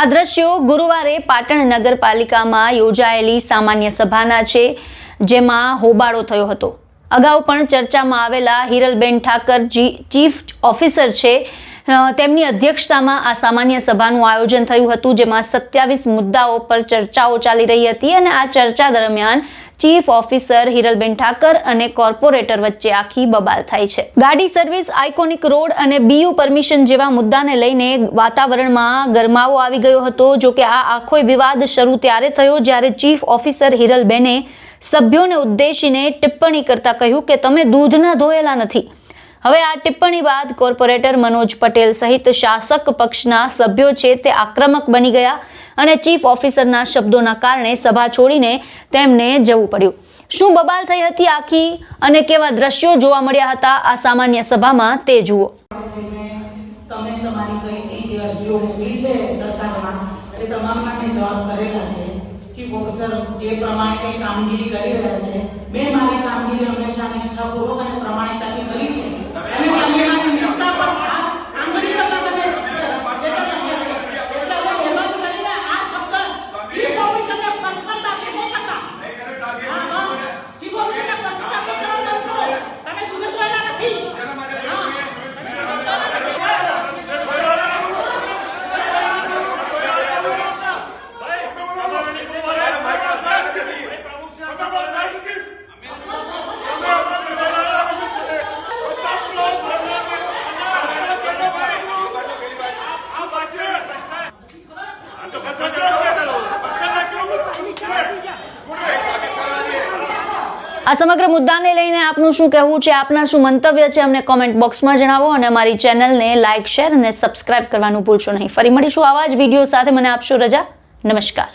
આ દ્રશ્યો ગુરુવારે પાટણ નગરપાલિકામાં યોજાયેલી સામાન્ય સભાના છે, જેમાં હોબાળો થયો હતો. અગાઉ પણ ચર્ચામાં આવેલા હિરલબેન ઠાકર ચીફ ઓફિસર છે તેમની અધ્યક્ષતામાં આ સામાન્ય સભાનું આયોજન થયું હતું, જેમાં સત્યાવીસ મુદ્દાઓ પર ચર્ચાઓ ચાલી રહી હતી અને આ ચર્ચા દરમિયાન ચીફ ઓફિસર હિરલબેન ઠાકર અને કોર્પોરેટર વચ્ચે આખી બબાલ થાય છે. ગાડી સર્વિસ, આઇકોનિક રોડ અને બીયુ પરમિશન જેવા મુદ્દાને લઈને વાતાવરણમાં ગરમાવો આવી ગયો હતો. જો કે આ આખો વિવાદ શરૂ ત્યારે થયો, જ્યારે ચીફ ઓફિસર હિરલબેને સભ્યોને ઉદ્દેશીને ટિપ્પણી કરતા કહ્યું કે, તમે દૂધના ધોયેલા નથી. હવે આ ટિપ્પણી બાદ કોર્પોરેટર મનોજ પટેલ સહિત શાસક પક્ષના સભ્યો છે તે આક્રમક બની ગયા અને ચીફ ઓફિસરના શબ્દોના કારણે સભા છોડીને તેમને જવું પડ્યું. શું બબાલ થઈ હતી આખી અને કેવા દ્રશ્યો જોવા મળ્યા હતા આ સામાન્ય સભામાં તે જુઓ. તમે તમારી સહિતની જે અરજીઓ મોકલી છે સરકારમાં, એ તમામ માટે જવાબ કરેલા છે. ચીફ ઓફિસર જે પ્રમાણે કામગીરી કરી રહ્યા છે, મેં મારી કામગીરી હંમેશા નિષ્ઠાપૂર્વક અને પ્રમાણિકતાથી કરી છે અને તમે મારી નિષ્ઠા પર હાથ આંગળી કરતા તમે એટલે હું મહેરબાની કરીને આ શબ્દ ચીફ ઓફિસરને પર્સનલ તાકીદ નહીં કરતા હા, બસ. ચીફ ઓફિસરને પર્સનલ તાકીદ કરવા દઉં છું. તમે દૂધે ધોયેલા નથી હા. આ સમગ્ર મુદ્દાને લઈને આપનું શું કહેવું છે, આપના શું મંતવ્ય છે, અમને કોમેન્ટ બોક્સમાં જણાવો અને અમારી ચેનલને લાઇક શેર અને સબસ્ક્રાઇબ કરવાનું ભૂલશો નહીં. ફરી મળીશું આવા જ વીડિયો સાથે. મને આપશો રજા. નમસ્કાર.